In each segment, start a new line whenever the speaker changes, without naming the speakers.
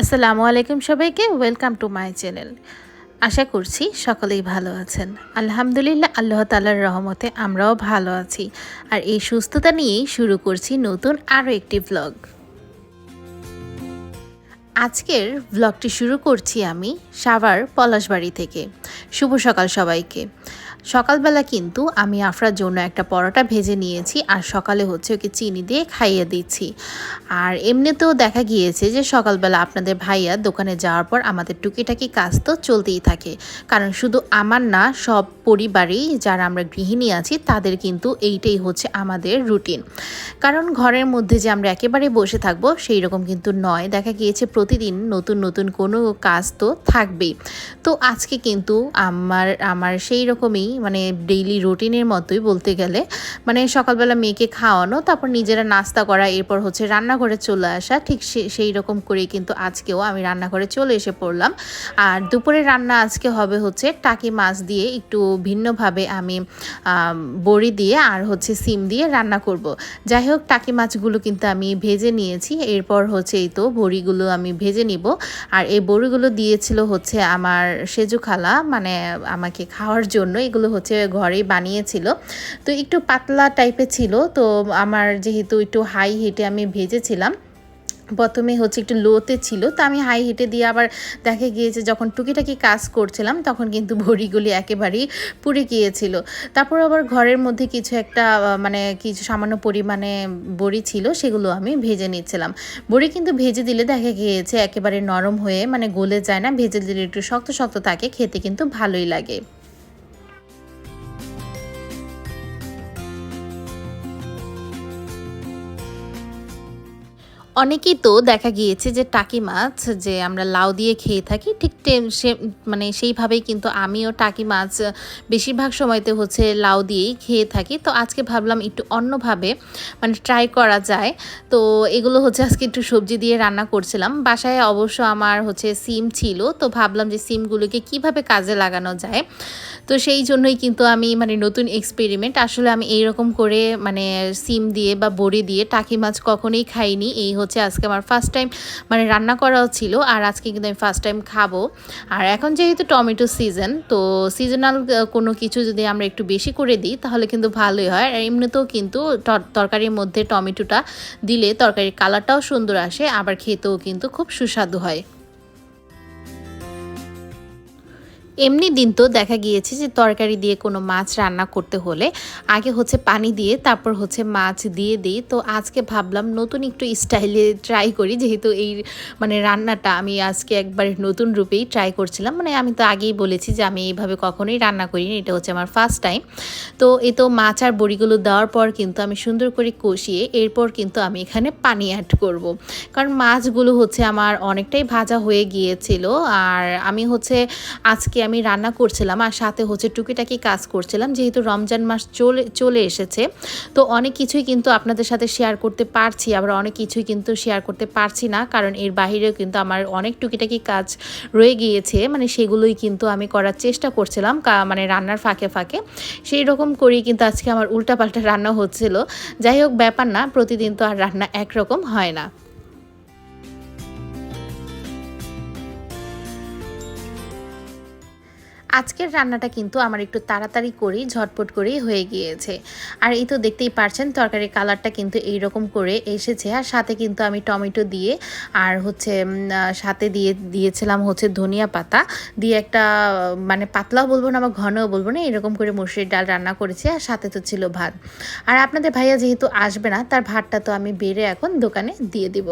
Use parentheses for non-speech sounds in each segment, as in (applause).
আসসালামু আলাইকুম সবাইকে ওয়েলকাম টু মাই চ্যানেল আশা করছি সকলেই ভালো আছেন। আলহামদুলিল্লাহ, আল্লাহ তালার রহমতে আমরাও ভালো আছি। আর এই সুস্থতা নিয়েই শুরু করছি নতুন আরও একটি ব্লগ আজকের ভ্লগটি শুরু করছি আমি সাভার পলাশবাড়ি থেকে। শুভ সকাল সবাইকে। সকালবেলা কিন্তু আমি আফরার জন্য একটা পরোটা ভেজে নিয়েছি আর সকালে হচ্ছে ওকে চিনি দিয়ে খাইয়ে দিচ্ছি। আর এমনিতেও দেখা গিয়েছে যে সকালবেলা আপনাদের ভাইয়া দোকানে যাওয়ার পর আমাদের টুকিটাকি কাজ তো চলতেই থাকে। কারণ শুধু আমার না, সব পরিবারেই যারা আমরা গৃহিণী আছি, তাদের কিন্তু এইটাই হচ্ছে আমাদের রুটিন। কারণ ঘরের মধ্যে যে আমরা একেবারে বসে থাকব সেই রকম কিন্তু নয়। দেখা গিয়েছে প্রতিদিন নতুন নতুন কোনো কাজ তো থাকবেই। তো আজকে কিন্তু আমার আমার সেই রকমই মানে ডেইলি রুটিনের মতোই বলতে গেলে মানে সকালবেলা মেয়েকে খাওয়ানো, তারপর নিজেরা নাস্তা করা, এরপর হচ্ছে রান্নাঘরে চলে আসা, ঠিক সেই রকম করেই কিন্তু আজকেও আমি রান্নাঘরে চলে এসে পড়লাম। আর দুপুরে রান্না আজকে হবে হচ্ছে টাকি মাছ দিয়ে একটু ভিন্নভাবে আমি বড়ি দিয়ে আর হচ্ছে সিম দিয়ে রান্না করব। যাই হোক টাকি মাছগুলো কিন্তু আমি ভেজে নিয়েছি। এরপর হচ্ছে এই তো বড়িগুলো আমি ভেজে নিব। আর এই বড়িগুলো দিয়েছিল হচ্ছে আমার সেজু খালা মানে আমাকে খাওয়ার জন্য। এগুলো হচ্ছে ঘরেই বানিয়েছিল। তো একটু পাতলা টাইপের ছিল। তো আমার যেহেতু একটু হাই হিটে আমি ভেজেছিলাম প্রথমে হচ্ছে একটু লোতে ছিল, তো আমি হাই হিটে দিয়ে আবার দেখে গিয়েছে যখন টুকিটাকি কাজ করছিলাম, তখন কিন্তু (laughs) বড়িগুলি একেবারেই পুড়ে গিয়েছিল। তারপর আবার ঘরের মধ্যে কিছু একটা মানে কিছু সামান্য পরিমাণে বড়ি ছিল, সেগুলো আমি ভেজে নিচ্ছিলাম। বড়ি কিন্তু ভেজে দিলে দেখা গিয়েছে একেবারে নরম হয়ে মানে গলে যায় না, ভেজে দিলে একটু শক্ত শক্ত থাকে, খেতে কিন্তু ভালোই লাগে। অনেকেই তো দেখা গিয়েছে যে টাকি মাছ যে আমরা লাউ দিয়ে খেয়ে থাকি, ঠিক সে মানে সেইভাবেই কিন্তু আমিও টাকি মাছ বেশিরভাগ সময়তে হচ্ছে লাউ দিয়েই খেয়ে থাকি। তো আজকে ভাবলাম একটু অন্যভাবে মানে ট্রাই করা যায়। তো এগুলো হচ্ছে আজকে একটু সবজি দিয়ে রান্না করছিলাম। বাসায় অবশ্য আমার হচ্ছে সিম ছিল, তো ভাবলাম যে সিমগুলোকে কীভাবে কাজে লাগানো যায়। তো সেই জন্যই কিন্তু আমি মানে নতুন এক্সপেরিমেন্ট আসলে আমি এইরকম করে মানে সিম দিয়ে বা বড়ি দিয়ে টাকি মাছ কখনোই খাইনি। এই হচ্ছে আজকে আমার ফার্স্ট টাইম মানে রান্না করাও ছিল আর আজকে কিন্তু আমি ফার্স্ট টাইম খাব। আর এখন যেহেতু টমেটো সিজন তো সিজনাল কোনো কিছু যদি আমরা একটু বেশি করে দিই, তাহলে কিন্তু ভালোই হয়। আর এমনিতেও কিন্তু তরকারির মধ্যে টমেটোটা দিলে তরকারির কালারটাও সুন্দর আসে, আবার খেতেও কিন্তু খুব সুস্বাদু হয়। এমনি দিন তো দেখা গিয়েছে যে তরকারি দিয়ে কোনো মাছ রান্না করতে হলে আগে হচ্ছে পানি দিয়ে, তারপর হচ্ছে মাছ দিয়ে দিই। তো আজকে ভাবলাম নতুন একটু স্টাইলে ট্রাই করি, যেহেতু এই মানে রান্নাটা আমি আজকে একবার নতুন রূপেই ট্রাই করছিলাম। মানে আমি তো আগেই বলেছি যে আমি এইভাবে কখনোই রান্না করিনি, এটা হচ্ছে আমার ফার্স্ট টাইম তো এই তো মাছ আর বড়িগুলো দেওয়ার পর কিন্তু আমি সুন্দর করে কষিয়ে এরপর কিন্তু আমি এখানে পানি অ্যাড করব। কারণ মাছগুলো হচ্ছে আমার অনেকটাই ভাজা হয়ে গিয়েছিল। আর আমি হচ্ছে আজকে আমি রান্না করছিলাম আর সাথে হচ্ছে টুকিটাকি কাজ করছিলাম, যেহেতু রমজান মাস চলে চলে এসেছে। তো অনেক কিছুই কিন্তু আপনাদের সাথে শেয়ার করতে পারছি, আবার অনেক কিছুই কিন্তু শেয়ার করতে পারছি না, কারণ এর বাহিরেও কিন্তু আমার অনেক টুকিটাকি কাজ রয়ে গিয়েছে। মানে সেগুলোই কিন্তু আমি করার চেষ্টা করছিলাম মানে রান্নার ফাঁকে ফাঁকে। সেই রকম করেই কিন্তু আজকে আমার উল্টাপাল্টা রান্না হচ্ছিল। যাই হোক, ব্যাপার না, প্রতিদিন তো আর রান্না একরকম হয় না। আজকের রান্নাটা কিন্তু আমার একটু তাড়াতাড়ি করেই, ঝটপট করেই হয়ে গিয়েছে। আর এই তো দেখতেই পারছেন, তরকারির কালারটা কিন্তু এই রকম করে এসেছে। আর সাথে কিন্তু আমি টমেটো দিয়ে, আর হচ্ছে সাথে দিয়ে দিয়েছিলাম হচ্ছে ধনিয়া পাতা। দিয়ে একটা মানে পাতলাও বলব না বা ঘনও বলব না, এরকম করে মুসুরির ডাল রান্না করেছি, আর সাথে তো ছিল ভাত। আর আপনাদের ভাইয়া যেহেতু আসবে না, তার ভাতটা তো আমি বেড়ে এখন দোকানে দিয়ে দিব।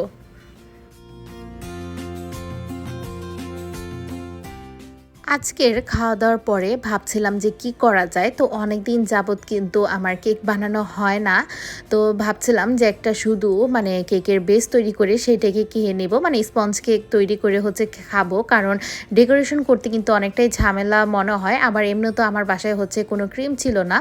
আজকের খাওয়া দাওয়ার পরে ভাবছিলাম যে কি করা যায়। তো অনেক দিন যাবৎ কিন্তু আমার কেক বানানো হয় না। তো ভাবছিলাম যে একটা শুধু মানে কেকের বেস তৈরি করে সেইটাকে কিনে নেব। মানে স্পঞ্জ কেক তৈরি করে হচ্ছে খাব। কারণ ডেকোরেশন করতে কিন্তু অনেকটাই ঝামেলা মনে হয়। আবার এমনি তো আমার বাসায় হচ্ছে কোনো ক্রিম ছিল না।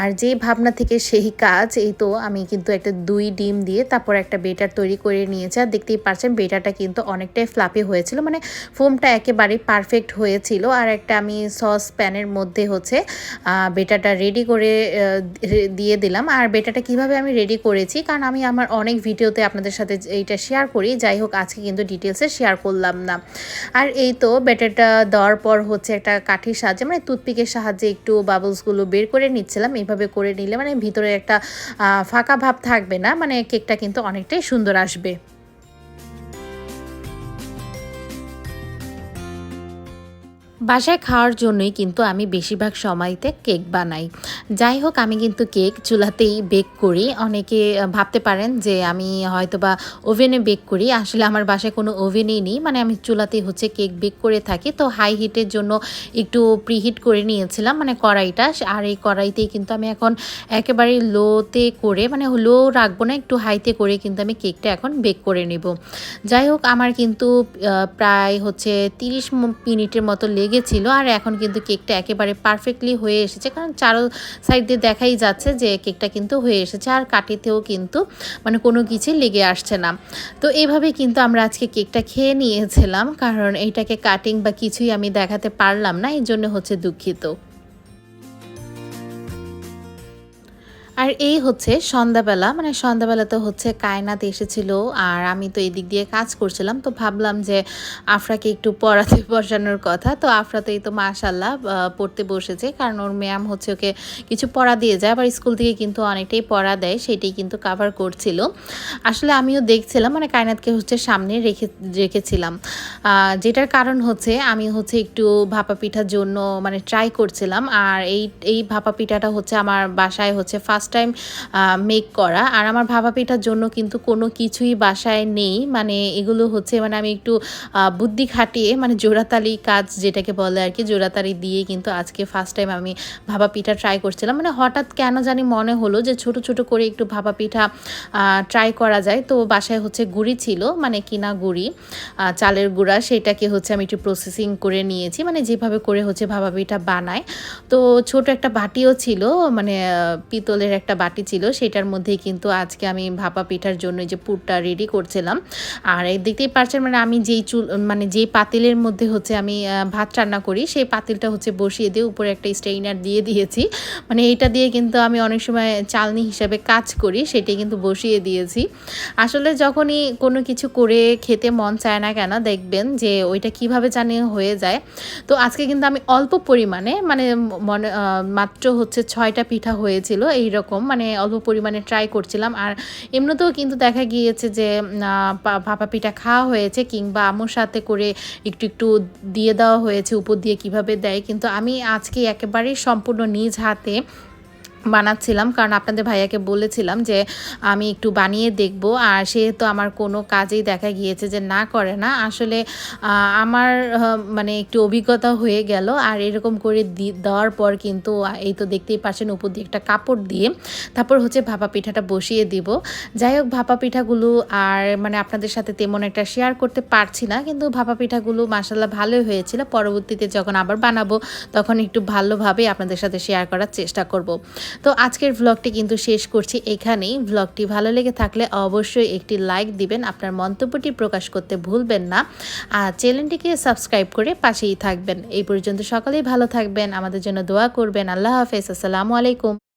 আর যে ভাবনা থেকে সেই কাজ, এই তো আমি কিন্তু একটা দুই ডিম দিয়ে তারপর একটা বেটার তৈরি করে নিয়েছি। আর দেখতেই পারছেন বেটারটা কিন্তু অনেকটাই ফ্লাপি হয়েছিল। মানে ফোমটা একেবারেই পারফেক্ট হয়েছিল। ছিল আর একটা আমি সস প্যানের মধ্যে হচ্ছে বেটাটা রেডি করে দিয়ে দিলাম। আর বেটাটা কীভাবে আমি রেডি করেছি, কারণ আমি আমার অনেক ভিডিওতে আপনাদের সাথে এইটা শেয়ার করি, যাই হোক আজকে কিন্তু ডিটেলসে শেয়ার করলাম না। আর এই তো বেটারটা দেওয়ার পর হচ্ছে একটা কাঠির সাহায্যে মানে টুথপিকের সাহায্যে একটু বাবলসগুলো বের করে নিচ্ছিলাম। এইভাবে করে নিলে মানে ভিতরে একটা ফাঁকা ভাব থাকবে না মানে কেকটা কিন্তু অনেকটাই সুন্দর আসবে। বাসায় খাওয়ার জন্যই কিন্তু আমি বেশিরভাগ সময়তে কেক বানাই। যাই হোক, আমি কিন্তু কেক চুলাতেই বেক করি। অনেকে ভাবতে পারেন যে আমি হয়তো বা ওভেনে বেক করি। আসলে আমার বাসায় কোনো ওভেনই নেই। মানে আমি চুলাতেই হচ্ছে কেক বেক করে থাকি। তো হাই হিটের জন্য একটু প্রিহিট করে নিয়েছিলাম মানে কড়াইটা। আর এই কড়াইতেই কিন্তু আমি এখন একেবারে লোতে করে মানে লো রাখব না, একটু হাইতে করে কিন্তু আমি কেকটা এখন বেক করে নেব। যাই হোক, আমার কিন্তু প্রায় হচ্ছে তিরিশ মিনিটের মতো লেগেছিল আর এখন কিন্তু কেকটা একেবারে পারফেক্টলি হয়ে এসেছে। কারণ চারো সাইড দিয়ে দেখাই যাচ্ছে যে কেকটা কিন্তু হয়ে এসেছে আর কাটিতেও কিন্তু মানে কোনো কিছু লেগে আসছে না। তো এইভাবে কিন্তু আমরা আজকে কেকটা খেয়ে নিয়েছিলাম, কারণ এইটাকে কাটিং বা কিছুই আমি দেখাতে পারলাম না এই জন্য হচ্ছে দুঃখিত। আর এই হচ্ছে সন্ধ্যাবেলা মানে সন্ধ্যাবেলাতে হচ্ছে কায়নাত এসেছিল আর আমি তো এই দিক দিয়ে কাজ করছিলাম, তো ভাবলাম যে আফরাকে একটু পড়াতে (laughs) বসানোর কথা, তো আফরা তো এই তো মাশাল্লাহ পড়তে বসেছে, কারণ ওর ম্যাম হচ্ছে ওকে কিছু পড়া দিয়ে যায়, আবার স্কুল থেকে কিন্তু অনেকটাই পড়া দেয়, সেটাই কিন্তু কাভার করছিল। আসলে আমিও দেখছিলাম মানে কায়নাতকে হচ্ছে সামনে রেখে, রেখেছিলাম। যেটার কারণ হচ্ছে আমি হচ্ছে একটু ভাপা পিঠার জন্য মানে ট্রাই করছিলাম, আর এই এই ভাপা পিঠাটা হচ্ছে আমার বাসায় হচ্ছে ফার্স্ট টাইম মেক করা। আর আমার ভাপা পিঠার জন্য কিন্তু কোনো কিছুই বাসায় নেই। মানে এগুলো হচ্ছে মানে আমি একটু বুদ্ধি খাটিয়ে মানে জোড়াতালি কাজ যেটাকে বলে আর কি, জোড়াতালি দিয়ে কিন্তু আজকে ফার্স্ট টাইম আমি ভাপা পিঠা ট্রাই করছিলাম। মানে হঠাৎ কেন জানি মনে হলো যে ছোট ছোট করে একটু ভাপা পিঠা ট্রাই করা যায়। তো বাসায় হচ্ছে গুড়ি ছিল মানে কিনা গুড়ি চালের গুঁড়া, সেটাকে হচ্ছে আমি একটু প্রসেসিং করে নিয়েছি। মানে যেভাবে করে হচ্ছে ভাপা পিঠা বানায়। তো ছোট একটা বাটিও ছিল মানে পিতলের একটা বাটি ছিল, সেটার মধ্যেই কিন্তু আজকে আমি ভাপা পিঠার জন্য যে পুরটা রেডি করছিলাম। আর দেখতেই পারছেন মানে আমি যেই চুল মানে যেই পাতিলের মধ্যে হচ্ছে আমি ভাত রান্না করি, সেই পাতিলটা হচ্ছে বসিয়ে দিয়ে উপরে একটা স্টেইনার দিয়ে দিয়েছি। মানে এইটা দিয়ে কিন্তু আমি অনেক সময় চালনি হিসাবে কাজ করি, সেটাই কিন্তু বসিয়ে দিয়েছি। আসলে যখনই কোনো কিছু করে খেতে মন চায় না কেন, দেখবেন যে ওইটা কীভাবে জানি হয়ে যায়। তো আজকে কিন্তু আমি অল্প পরিমাণে মানে মনে মাত্র হচ্ছে ছয়টা পিঠা হয়েছিল, এই রকম মানে অল্প পরিমাণে ট্রাই করছিলাম। আর এমনিতেও কিন্তু দেখা গিয়েছে যে ভাপা পিঠা খাওয়া হয়েছে কিংবা আমার সাথে করে একটু একটু দিয়ে দেওয়া হয়েছে, উপর দিয়ে কীভাবে দেয়। কিন্তু আমি আজকে একেবারেই সম্পূর্ণ নিজ হাতে বানাচ্ছিলাম, কারণ আপনাদের ভাইয়াকে বলেছিলাম যে আমি একটু বানিয়ে দেখব। আর সেহেতু আমার কোনো কাজেই দেখা গিয়েছে যে না করে না। আসলে আমার মানে একটু অভিজ্ঞতা হয়ে গেল। আর এরকম করে দেওয়ার পর কিন্তু এই তো দেখতেই পাচ্ছেন উপর দিয়ে একটা কাপড় দিয়ে তারপর হচ্ছে ভাপা পিঠাটা বসিয়ে দিব। যাই হোক, ভাপা পিঠাগুলো আর মানে আপনাদের সাথে তেমন একটা শেয়ার করতে পারছি না। কিন্তু ভাপা পিঠাগুলো মাসাল্লাহ ভালোই হয়েছিল। পরবর্তীতে যখন আবার বানাবো, তখন একটু ভালোভাবে আপনাদের সাথে শেয়ার করার চেষ্টা করব। তো আজকের ভ্লগটি কিন্তু শেষ করছি এখানেই। ভ্লগটি ভালো লেগে থাকলে অবশ্যই একটি লাইক দিবেন। আপনার মন্তব্যটি প্রকাশ করতে ভুলবেন না। আর চ্যানেলটিকে সাবস্ক্রাইব করে পাশেই থাকবেন। এই পর্যন্ত সকলেই ভালো থাকবেন। আমাদের জন্য দোয়া করবেন। আল্লাহ হাফেজ। আসসালামু আলাইকুম।